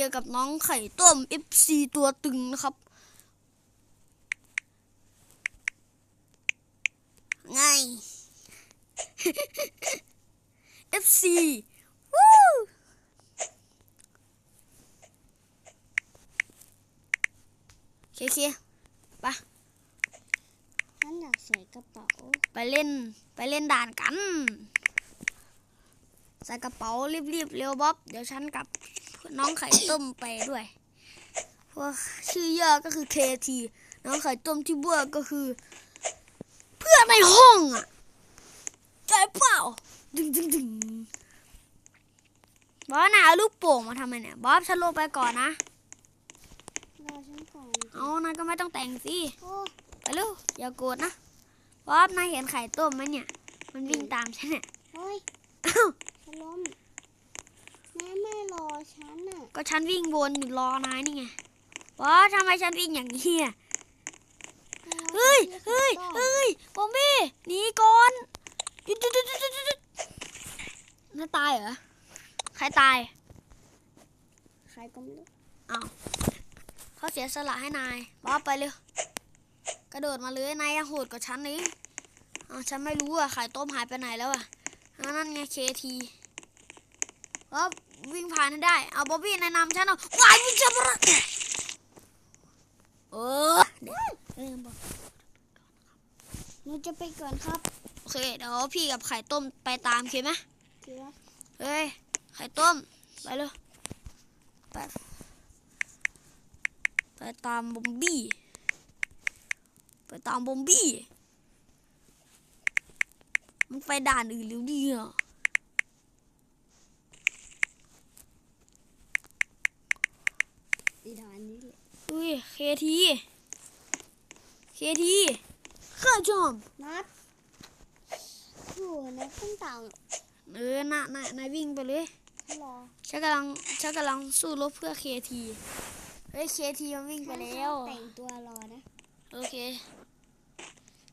เจอกับน้องไข่ต้ม FC ตัวตึงนะครับ ไง FC วู้เคเคไปฉันอยากใส่กระเป๋า ไปเล่น ไปเล่นด่านกัน ใส่กระเป๋ารีบๆเร็วบ๊อบ เดี๋ยวฉันกับ น้องไข่ต้มไปด้วย เพราะชื่อย่อก็คือ KT น้องไข่ต้มที่บัวก็คือ เพื่อนในห้องอะใจเปล่าดึงดึงดึงบอสน่ะเอาลูกโป่งมาทำไมเนี่ยบ๊อบฉันลงไปก่อนนะรอฉันก่อนเอานายก็ไม่ต้องแต่งสิโอ้ไปเร็วอย่าโกรธนะบ๊อบนายเห็นไข่ต้มไหมเนี่ย มันวิ่งตามฉันเนี่ยเฮ้ยอ้าวฉันล้มแม่ไม่รอ ฉันน่ะก็ฉันวิ่งวนอยู่รอนายนี่ไงว้าทำไมฉันวิ่งอย่างนี้อะเฮ้ยเฮ้ยเฮ้ยบอมบี้หนีก่อนหยุดหยุดหยุดหยุดหยุดหยุดน่าตายเหรอใครตายใครก็ไม่รู้เขาเสียสละให้นายบ๊อบไปเร็วกระโดดมาเลยนายยังโหดกว่าฉันนี่อ้าวฉันไม่รู้อะไข่ต้มหายไปไหนแล้วอะอ้าวนั่นไงเคทีบ๊อบ วิ่งผ่านให้ได้ เอาบ๊อบบี้แนะนำฉันเอาวายวิ่งจะบระเออเดี๋ยวเริ่มบอกหนูจะไปก่อนครับ โอเค เดี๋ยวพี่กับไข่ต้มไปตามโอเคไหมเดี๋ยวเฮ้ย ไข่ต้ม ไปเร็วไปไปตามบอมบี้ ไปตามบอมบี้ มันไปด่านอื่นหรือดีอะ อีดานนี้แหละอุ้ยเคทีเคทีข้าจอมนัดอยู่ในเครื่องต่างเออน่ะน่ะนายวิ่งไปเลยฉันรอฉันกำลังฉันกำลังสู้รบเพื่อเคทีเฮ้ยเคทีมันวิ่งไปแล้วแต่งตัวรอนะโอเค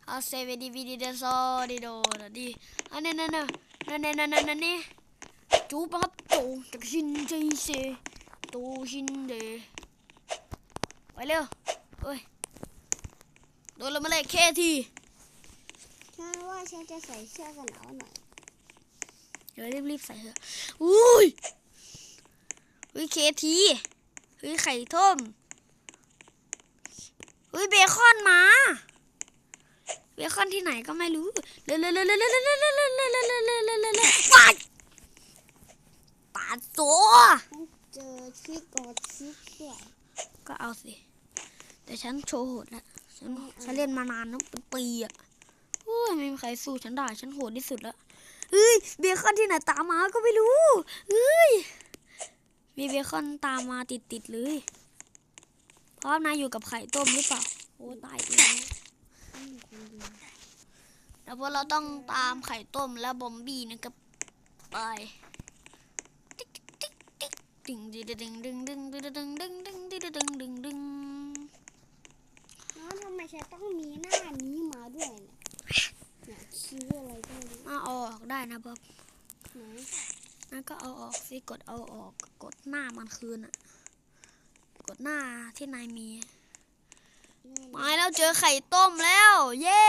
เอาเซเวดีวีดีเดโซดีโดดดีอันนี้นั่นน่ะนั่นนั่นนั่นนั่นนี่จูปับโตจากชินใจเซโตชินเด ไปเร็วเฮ้ยโดนลงมาเลยเคทีฉันว่าฉันจะใส่เสื้อกันหนาวหน่อยเดี๋ยวรีบๆใส่เถอะอุ้ยอุ้ยเคทีเฮ้ยไข่ต้มเฮ้ยเบคอนมาเบคอนที่ไหนก็ไม่รู้เร็วๆๆๆๆๆๆๆๆๆๆๆๆไปปาดตัวฉันเจอชิกกอดชิกด้วย ก็เอาสิ แต่ฉันโชว์โหดแล้วฉันฉันเล่นมานานนะเป็นปีอะโอ้ยไม่มีใครสู้ฉันได้ ฉันโหดที่สุดล้วเฮ้ยเบคอนที่ไหนตามมาก็ไม่รู้เฮ้ยมีเบคอนตามมาติดๆเลยเพราะนายอยู่กับไข่ต้มหรือเปล่าโอ้ตายเองฉันอยู่คนเดียวแล้วพวกเราต้องตามไข่ต้มและบอมบี้นะครับไป ดึงดึงดึงดึงดึงดึงดึงดึงดึงดึงดึงดึงดึงน้องทำไมฉันต้องมีหน้านี้มาด้วยเนี่ยเนี่ยคิ้วอะไรก็ไม่รู้มาเอาออกได้นะบ๊อบไหนนั่นก็เอาออกสิกดเอาออก กดหน้ามันคืนอะ กดหน้าที่นายมีมาแล้วเจอไข่ต้มแล้ว เย้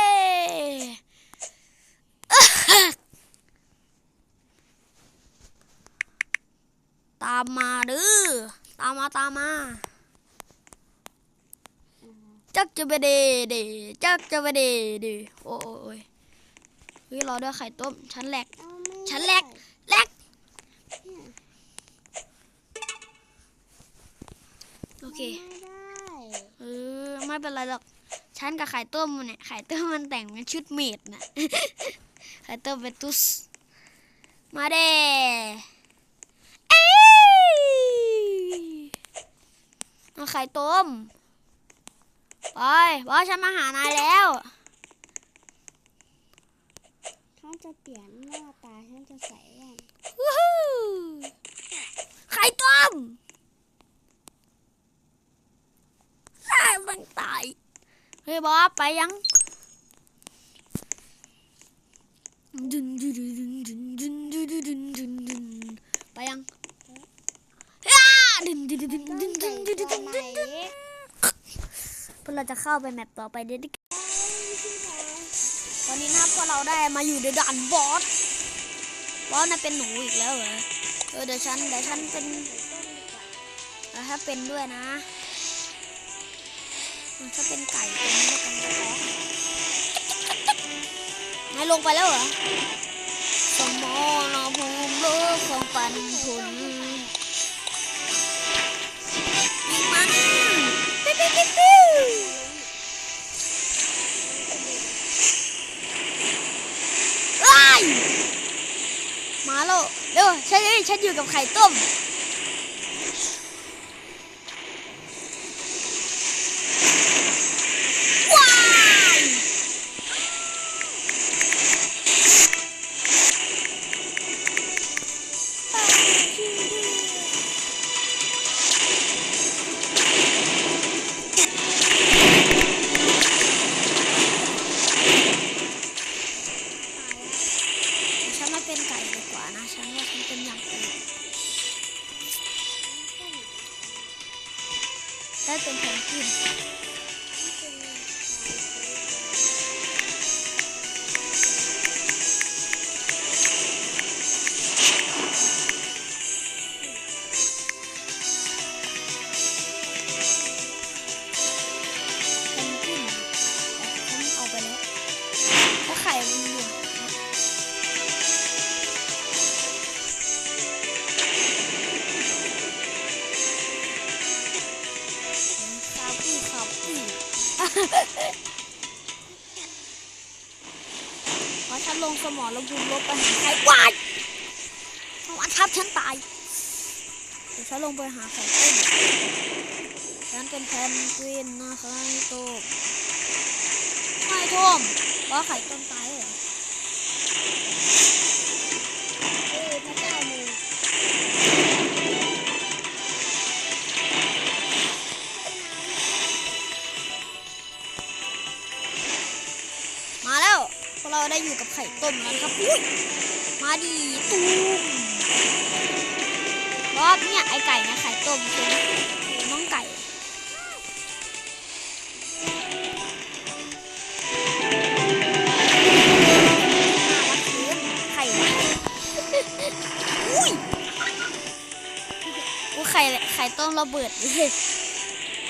ตามมาเด้อตามมาตามมาจักจะไปเดเดจักจะไปเดเดโอ้โอ้ยเฮ้ยรอด้วยไข่ต้มฉันแหลกเอาไม่ฉันแหลกแหลกโอเคเออไม่เป็นไรหรอกฉันกับไข่ต้มเนี่ยไข่ต้มมันแต่งเป็นชุดเมดน่ะไข่ต้มเป็นตุสมาเด้เอ้ย เอาไข่ต้ม ไปว่าฉันมาหานายแล้วฉันจะเปลี่ยนหน้าตาฉันจะใส่แว่นวู้ฮู้ไข่ต้มตายมันตาย เฮ้ยบอสไปยังดึนดึน ดึนดึนดึนดึนดึนดึนดึนไปยังดึนดึนต้องแต่งพวกเราจะเข้าไปแมปต่อไปเด็ดตอนนี้นะครับพวกเราได้มาอยู่ในด่านบอสบอสน่ะเป็นหนูอีกแล้วเหรอเออเดี๋ยวฉันเดี๋ยวฉันเป็นถ้าเป็นด้วยนะถ้าเป็นไก่เป็นไม่ได้เป็นกระเพาะนายลงไปแล้วเหรอสมรภูมิโลกของปันทุน มาแล้วเร็วฉันฉันอยู่กับไข่ต้ม พอฉันลงสมองแล้วบุมลบไปหาใครวายวันทับฉันตาย เดี๋ยวฉันลงไปหาไข่ต้มฉันเป็นแพนกวินนะคะไอ้โต้มไม่โท่มว่าไข่ต้นตาย ตูมรอบเนี่ยไอไก่นะไข่ต้มคือน้องไก่ไข่อุ้ยอุ้ยไข่ไข่ต้มระเบิดเลย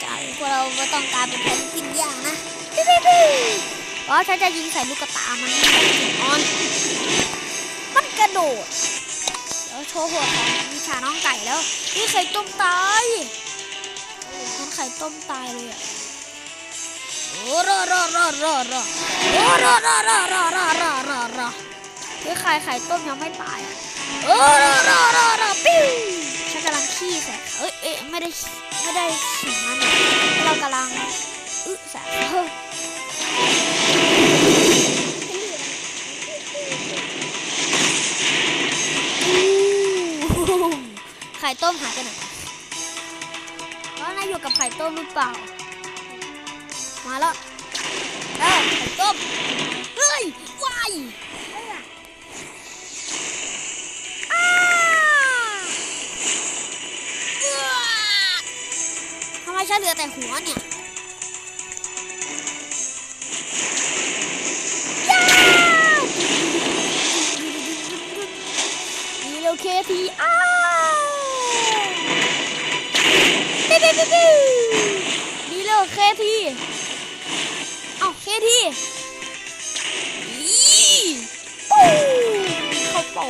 การพวกเราไม่ต้องการเป็นแพนกินย่างนะเพราะฉันจะยิงใส่ลูกกระตามันออน มันกระโดดแล้วโชว์หัวของวิชาน้องไก่แล้วนี่ไข่ต้มตายมันไข่ต้มตายเลยอะโอ้รอรอรอรอรอโอ้รอรอรอรอรอรอรอรอคือไข่ไข่ต้มยังไม่ตายอะโอ้รอรอรอรอปิ้วฉันกำลังขี้ใส่เอ้ยเอ้ยไม่ได้ไม่ได้ฉีดมันเรากำลังอึใส่เฮ้ย ข่ต้มหรือเปล่า มาแล้วเอ้าไข่ต้ม เฮ้ย วายอ้าเอื้อทำไมฉันเหลือแต่หัวเนี่ยย้าวนี่เร็วเคทีอ้า นี่เลยเคทีเอาเคทียี่ปูเขาเป่า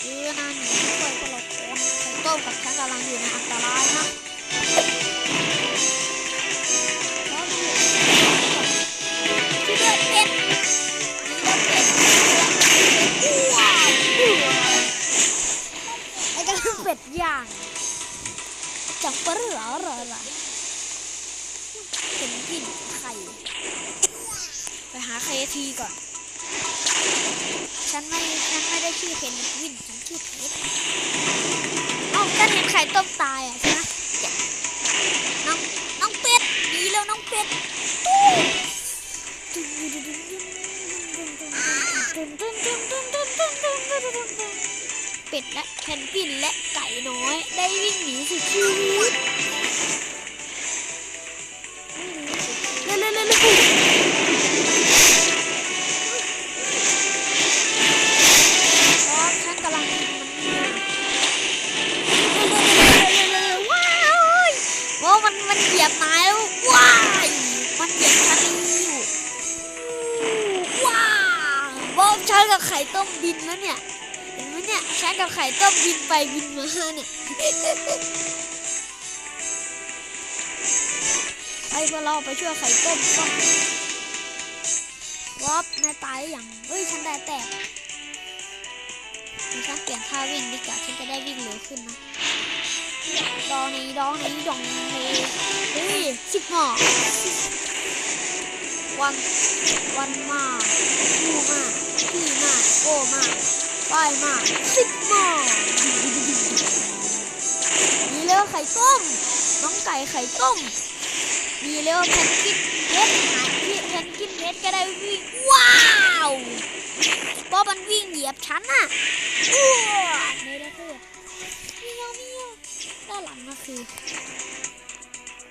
เออนั่นช่วยพวกราคนไข่ต้มกับฉันกำลังอยู่ในอันตรายนะ จับปลาเหรอหรอเหรอเป็นกินไข่ไปหาเคทีก่อน ฉันไม่ฉันไม่ได้ชื่อเพนวินฉันชื่อเพชรเอ้าฉันเห็นไข่ต้มตายอะใช่ไหมน้องน้องเป็ดดีแล้วน้องเป็ดตู้ตึ้ เป็ดและแพนกินและไก่น้อย ได้วิ่งหนีสุดชีวิตเร็วเร็วเร็วเร็ว่ามันมันเหยียบนายแล้วว้ายมันเหยียบฉันอยู่ว้าวบอมฉันกับไข่ต้มบินแล้วเนี่ย เห็นไหมเนี่ยฉันกับไข่ต้มบินไปบินมาเนี่ยไปเพื่อเราไปช่วยไข่ต้มต้มวอปนายตายอยังเฮ้ยฉันได้แตกฉันเปลี่ยนท่าวิ่งดีกว่าฉันจะได้วิ่งเร็วขึ้นนะดองนี้ดองนี้ดองนี้เฮ้ยสิบหมอวันวันมากคู่มากพี่มากโก้มา กป้ายมากสิบหมอนี่เลยไข่ต้ม น้องไก่ไข่ต้มดีเลยว่าแพนกินเพชรหาที่แพนกินเพชรก็ได้วิ่ง ว้าวเพราะมันวิ่งเหยียบฉันน่ะอ้วไม่ได้คือเมียวเมียวด้านหลังก็คือ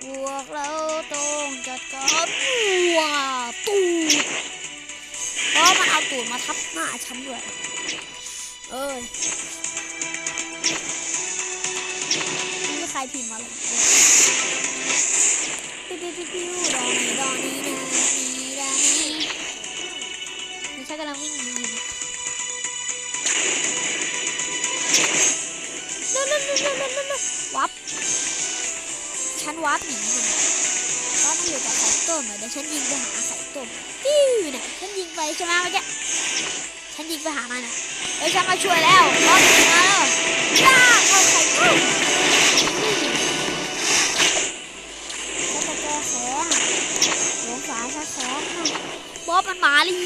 พวกเราต้องจัดการว้าวตูดเพราะมันเอาตูดมาทับหน้าฉันด้วย เอ้ยไม่มีใครพิมพ์มาเลยปิ้วปิ้วปิ้วปิ้วดอนี่ดอนี่นะนี่ดานี่นี่ฉันกำลังวิ่งหนีอยู่นะเร็วเร็วเร็วเร็วเร็วเร็วเร็ววับฉันวับหนีมันวับมาอยู่กับไข่ต้มอะเดี๋ยวฉันยิงไปหาไข่ต้มปิ้วเนี่ยฉันยิงไปใช่ไหมเมื่อกี้ ฉันยิงไปหามันนะเฮ้ยฉันมาช่วยแล้ววับมาแล้วจ้าเข้าไข่ต้มแล้วก็แก้แค้นสงสารซะแค้นนะบ๊อบมันหมาลี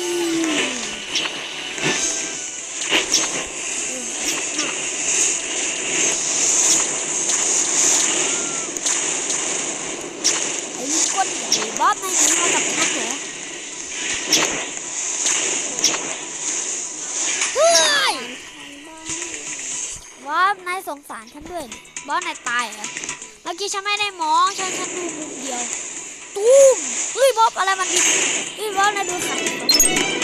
ไอ้ลูกก้นใหญ่บอบไม่หนีมากับฉันเหรอ นายสงสารฉันด้วยบอสนายตายเหรอเมื่อกี้ฉันไม่ได้มองฉันฉันดูมุมเดียวตูมเฮ้ยบอสอะไรมันบินเฮ้ยบอสนายดูขัน